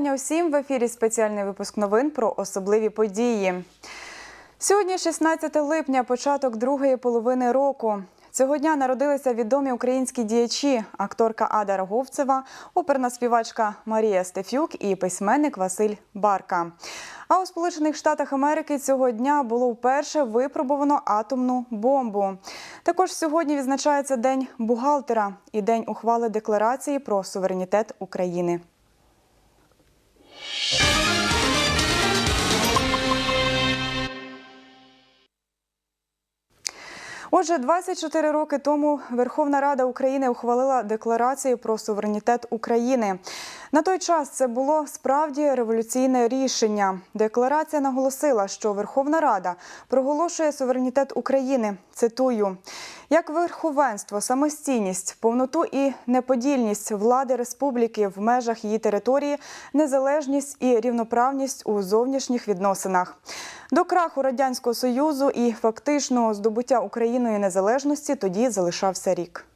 Вітання усім в ефірі. Спеціальний випуск новин про особливі події. Сьогодні 16 липня, початок другої половини року. Цього дня народилися відомі українські діячі, акторка Ада Роговцева, оперна співачка Марія Стефюк і письменник Василь Барка. А у Сполучених Штатах Америки цього дня було вперше випробовано атомну бомбу. Також сьогодні відзначається День бухгалтера і День ухвали декларації про суверенітет України. Отже, 24 роки тому Верховна Рада України ухвалила декларацію про суверенітет України. На той час це було справді революційне рішення. Декларація наголосила, що Верховна Рада проголошує суверенітет України. Цитую. Як верховенство, самостійність, повноту і неподільність влади республіки в межах її території, незалежність і рівноправність у зовнішніх відносинах. До краху радянського союзу і фактичного здобуття Україною незалежності тоді залишався рік.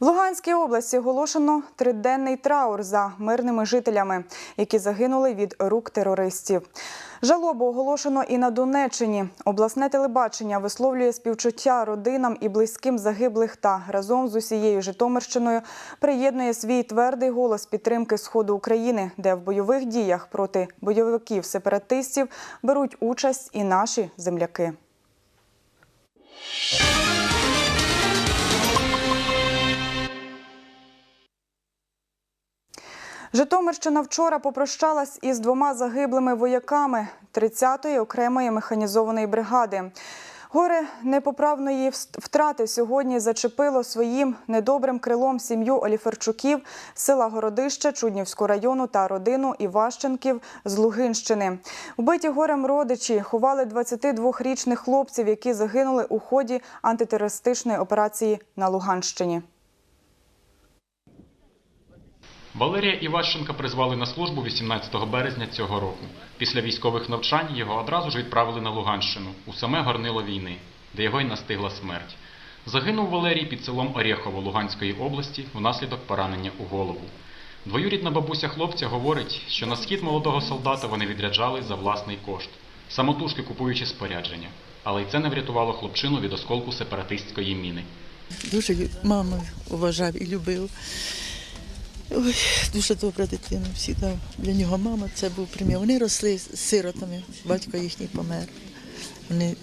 В Луганській області оголошено триденний траур за мирними жителями, які загинули від рук терористів. Жалобу оголошено і на Донеччині. Обласне телебачення висловлює співчуття родинам і близьким загиблих та разом з усією Житомирщиною приєднує свій твердий голос підтримки сходу України, де в бойових діях проти бойовиків сепаратистів беруть участь і наші земляки. Житомирщина вчора попрощалась із двома загиблими вояками 30-ї окремої механізованої бригади. Горе непоправної втрати сьогодні зачепило своїм недобрим крилом сім'ю Оліферчуків села Городище Чуднівського району та родину Іващенків з Лугинщини. Вбиті горем родичі ховали 22-річних хлопців, які загинули у ході антитерористичної операції на Луганщині. Валерія Іващенка призвали на службу 18 березня цього року. Після військових навчань його одразу ж відправили на Луганщину, у саме горнило війни, де його й настигла смерть. Загинув Валерій під селом Орєхово Луганської області внаслідок поранення у голову. Двоюрідна бабуся хлопця говорить, що на схід молодого солдата вони відряджали за власний кошт, самотужки купуючи спорядження. Але й це не врятувало хлопчину від осколку сепаратистської міни. Дуже маму вважав і любив. Ой, дуже добра дитина. Всігда для нього мама це був примір. Вони росли сиротами, батько їхній помер. Вони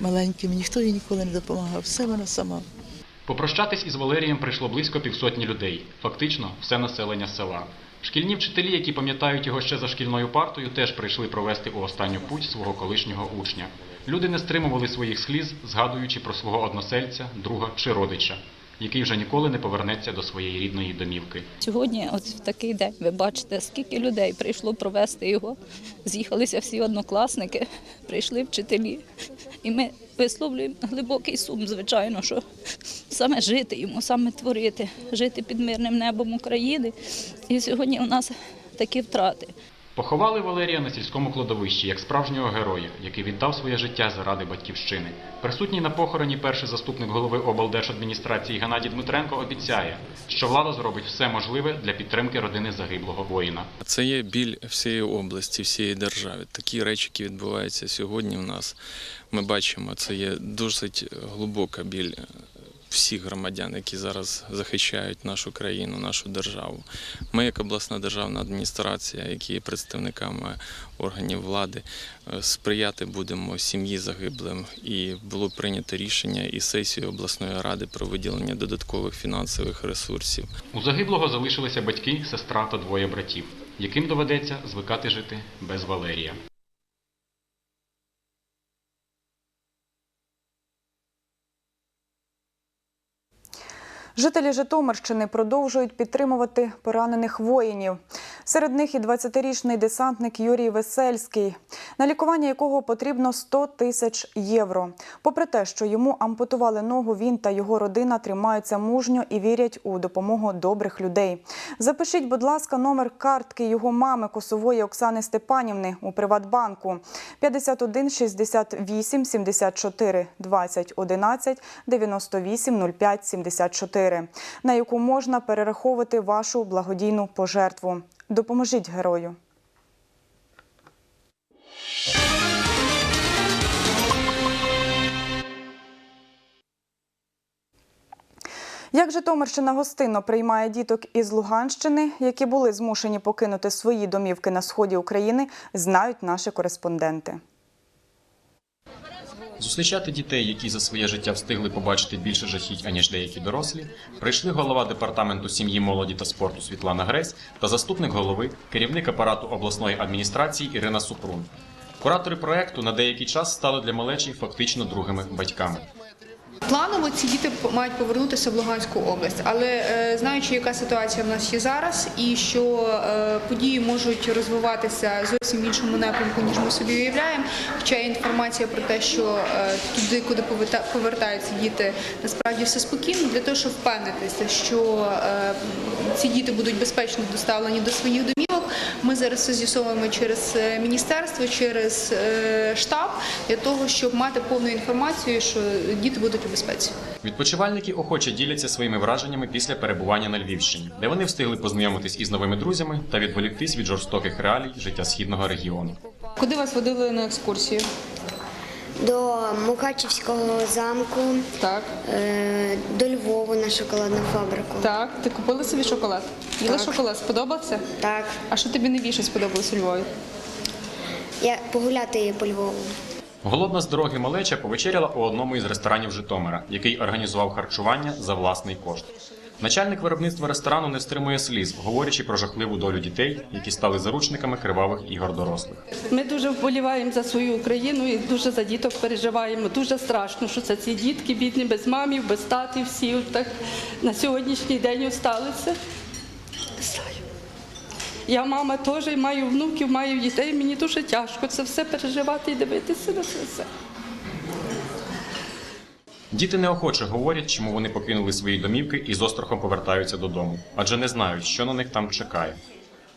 маленькими, ніхто їй ніколи не допомагав. Все вона сама. Попрощатись із Валерієм прийшло близько півсотні людей, фактично все населення села. Шкільні вчителі, які пам'ятають його ще за шкільною партою, теж прийшли провести у останню путь свого колишнього учня. Люди не стримували своїх сліз, згадуючи про свого односельця, друга чи родича, який вже ніколи не повернеться до своєї рідної домівки. Сьогодні, от в такий день, ви бачите, скільки людей прийшло провести його. З'їхалися всі однокласники, прийшли вчителі. І ми висловлюємо глибокий сум, звичайно, що саме жити йому, саме творити, жити під мирним небом України. І сьогодні у нас такі втрати. Поховали Валерія на сільському кладовищі як справжнього героя, який віддав своє життя заради батьківщини. Присутній на похороні перший заступник голови облдержадміністрації Геннадій Дмитренко обіцяє, що влада зробить все можливе для підтримки родини загиблого воїна. Це є біль всієї області, всієї держави. Такі речі, які відбуваються сьогодні в нас, ми бачимо, це є досить глибока біль всіх громадян, які зараз захищають нашу країну, нашу державу. Ми, як обласна державна адміністрація, які є представниками органів влади, е, сприяти будемо сім'ї загиблим. І було прийнято рішення і сесію обласної ради про виділення додаткових фінансових ресурсів. У загиблого залишилися батьки, сестра та двоє братів, яким доведеться звикати жити без Валерія. Жителі Житомирщини продовжують підтримувати поранених воїнів. Серед них і 20-річний десантник Юрій Весельський, на лікування якого потрібно 100 тисяч євро. Попри те, що йому ампутували ногу, він та його родина тримаються мужньо і вірять у допомогу добрих людей. Запишіть, будь ласка, номер картки його мами Косової Оксани Степанівни у Приватбанку 51 68 74 20 11 98 05 74, на яку можна перераховувати вашу благодійну пожертву. Допоможіть герою. Як Житомирщина гостинно приймає діток із Луганщини, які були змушені покинути свої домівки на сході України, знають наші кореспонденти. Зустрічати дітей, які за своє життя встигли побачити більше жахіть, аніж деякі дорослі, прийшли голова департаменту сім'ї, молоді та спорту Світлана Гресь та заступник голови, керівник апарату обласної адміністрації Ірина Супрун. Куратори проекту на деякий час стали для малечі фактично другими батьками. Планово ці діти мають повернутися в Луганську область, але е, знаючи, яка ситуація в нас є зараз, і що е, події можуть розвиватися зовсім в іншому напрямку, ніж ми собі уявляємо. Хоча є інформація про те, що е, туди, куди повертаються діти, насправді все спокійно, для того, щоб впевнитися, що ці діти будуть безпечно доставлені до своїх домівок. Ми зараз все з'ясовуємо через міністерство, через штаб для того, щоб мати повну інформацію, що діти будуть безпеці. Відпочивальники охоче діляться своїми враженнями після перебування на Львівщині, де вони встигли познайомитись із новими друзями та відволіктись від жорстоких реалій життя східного регіону. Куди вас водили на екскурсію? до Мукачівського замку, Так, е, до Львову на шоколадну фабрику. так. Ти купила собі шоколад? Їла Так. шоколад, сподобався? Так, А що тобі найбільше сподобалось у Львові? я погуляти по Львову. Голодна з дороги малеча повечеряла у одному із ресторанів Житомира, який організував харчування за власний кошт. Начальник виробництва ресторану не стримує сліз, говорячи про жахливу долю дітей, які стали заручниками кривавих ігор дорослих. Ми дуже вболіваємо за свою Україну і дуже за діток переживаємо. Дуже страшно, що це ці дітки бідні, без мамів, без татів, всі так на сьогоднішній день осталися. Я мама теж маю внуків, маю дітей. Мені дуже тяжко це все переживати і дивитися на це все. Діти неохоче говорять, чому вони покинули свої домівки і з острахом повертаються додому, адже не знають, що на них там чекає.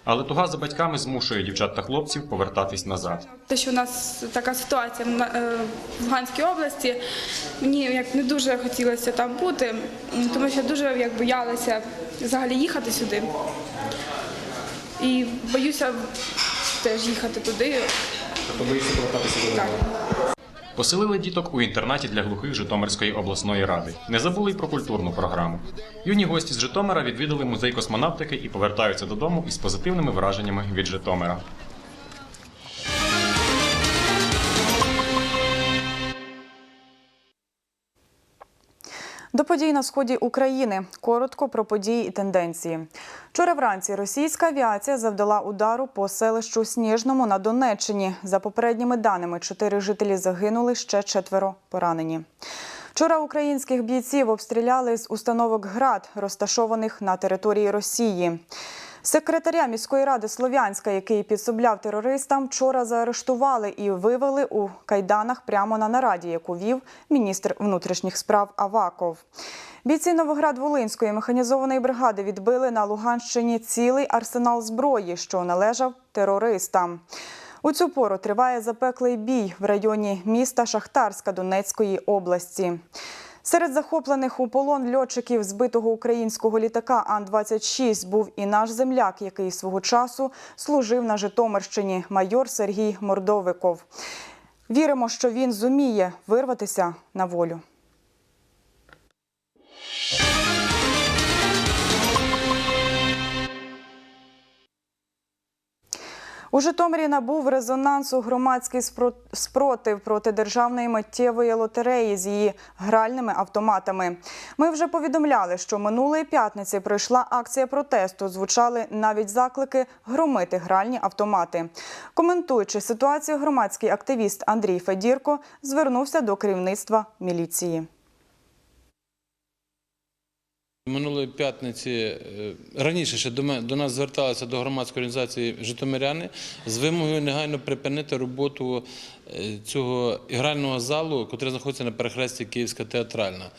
Але туга за батьками змушує дівчат та хлопців повертатись назад. Те, що у нас така ситуація в е, Луганській області, мені як не дуже хотілося там бути, тому що дуже як боялася взагалі їхати сюди. І боюся теж їхати туди. Тобто боюся повертатися до Так. Поселили діток у інтернаті для глухих Житомирської обласної ради. Не забули й про культурну програму. Юні гості з Житомира відвідали музей космонавтики і повертаються додому із позитивними враженнями від Житомира. До подій на сході України. Коротко про події і тенденції. Вчора вранці російська авіація завдала удару по селищу Сніжному на Донеччині. За попередніми даними, чотири жителі загинули, ще четверо поранені. Вчора українських бійців обстріляли з установок ГРАД, розташованих на території Росії. Секретаря міської ради Слов'янська, який підсобляв терористам, вчора заарештували і вивели у кайданах прямо на нараді, яку вів міністр внутрішніх справ Аваков. Бійці Новоград-Волинської механізованої бригади відбили на Луганщині цілий арсенал зброї, що належав терористам. У цю пору триває запеклий бій в районі міста Шахтарська Донецької області. Серед захоплених у полон льотчиків збитого українського літака Ан-26 був і наш земляк, який свого часу служив на Житомирщині, майор Сергій Мордовиков. Віримо, що він зуміє вирватися на волю. У Житомирі набув резонансу громадський спро- спротив проти державної миттєвої лотереї з її гральними автоматами. Ми вже повідомляли, що минулої п'ятниці пройшла акція протесту. Звучали навіть заклики громити гральні автомати. Коментуючи ситуацію, громадський активіст Андрій Федірко звернувся до керівництва міліції. Минулої п'ятниці е, раніше ще до нас зверталися до громадської організації Житомиряни з вимогою негайно припинити роботу е, цього ігрального залу, який знаходиться на перехресті Київська театральна.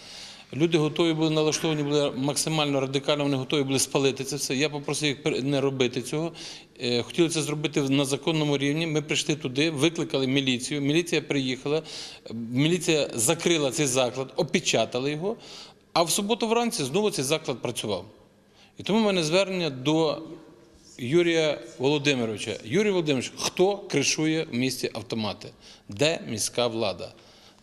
Люди готові були налаштовані були максимально радикально, вони готові були спалити це все. Я попросив їх не робити цього. Е, Хотіли це зробити на законному рівні. Ми прийшли туди, викликали міліцію. Міліція приїхала, міліція закрила цей заклад, опечатала його. А в суботу вранці знову цей заклад працював. І тому в мене звернення до Юрія Володимировича. Юрій Володимирович, хто кришує в місті автомати? Де міська влада?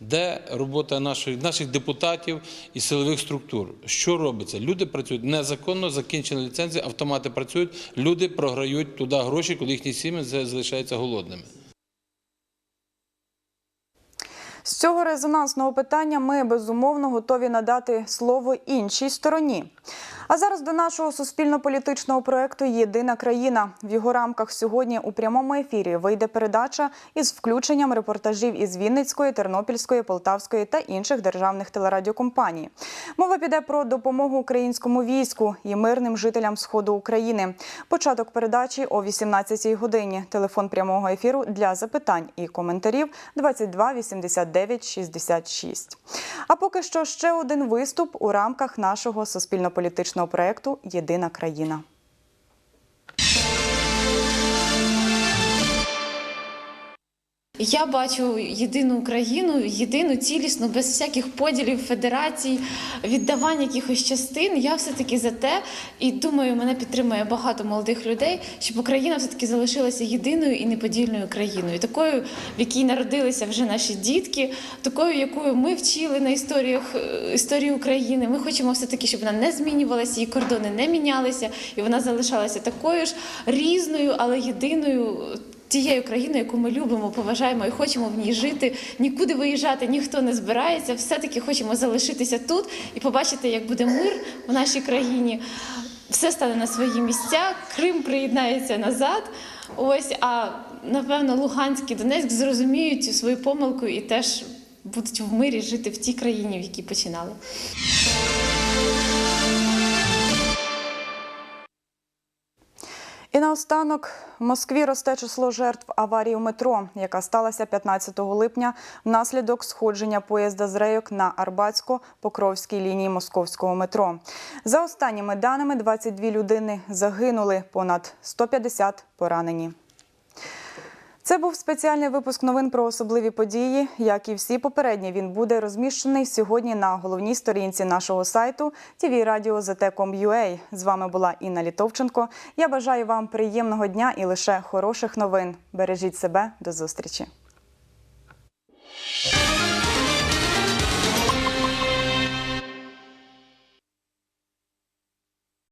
Де робота наших, наших депутатів і силових структур? Що робиться? Люди працюють незаконно, закінчені ліцензії, автомати працюють, люди програють туди гроші, коли їхні сім'ї залишаються голодними. З цього резонансного питання ми безумовно готові надати слово іншій стороні. А зараз до нашого суспільно-політичного проекту Єдина країна. В його рамках сьогодні у прямому ефірі вийде передача із включенням репортажів із Вінницької, Тернопільської, Полтавської та інших державних телерадіокомпаній. Мова піде про допомогу українському війську і мирним жителям сходу України. Початок передачі о 18-й годині. Телефон прямого ефіру для запитань і коментарів 22 89 66. А поки що ще один виступ у рамках нашого суспільно-політичного проекту Єдина країна. Я бачу єдину Україну, єдину цілісну, без всяких поділів, федерацій, віддавань якихось частин. Я все-таки за те, і думаю, мене підтримує багато молодих людей, щоб Україна все-таки залишилася єдиною і неподільною країною, такою, в якій народилися вже наші дітки, такою, якою ми вчили на історіях е, історії України. Ми хочемо все-таки, щоб вона не змінювалася, її кордони не мінялися, і вона залишалася такою ж різною, але єдиною тією країною, яку ми любимо, поважаємо і хочемо в ній жити, нікуди виїжджати ніхто не збирається. Все-таки хочемо залишитися тут і побачити, як буде мир в нашій країні. Все стане на свої місця, Крим приєднається назад. Ось, а напевно, Луганськ і Донецьк зрозуміють свою помилку і теж будуть в мирі жити в тій країні, в якій починали. І наостанок в Москві росте число жертв аварії у метро, яка сталася 15 липня внаслідок сходження поїзда з рейок на Арбатсько-Покровській лінії московського метро. За останніми даними, 22 людини загинули, понад 150 поранені. Це був спеціальний випуск новин про особливі події. Як і всі попередні, він буде розміщений сьогодні на головній сторінці нашого сайту tvradio.zt.com.ua. З вами була Інна Літовченко. Я бажаю вам приємного дня і лише хороших новин. Бережіть себе. До зустрічі.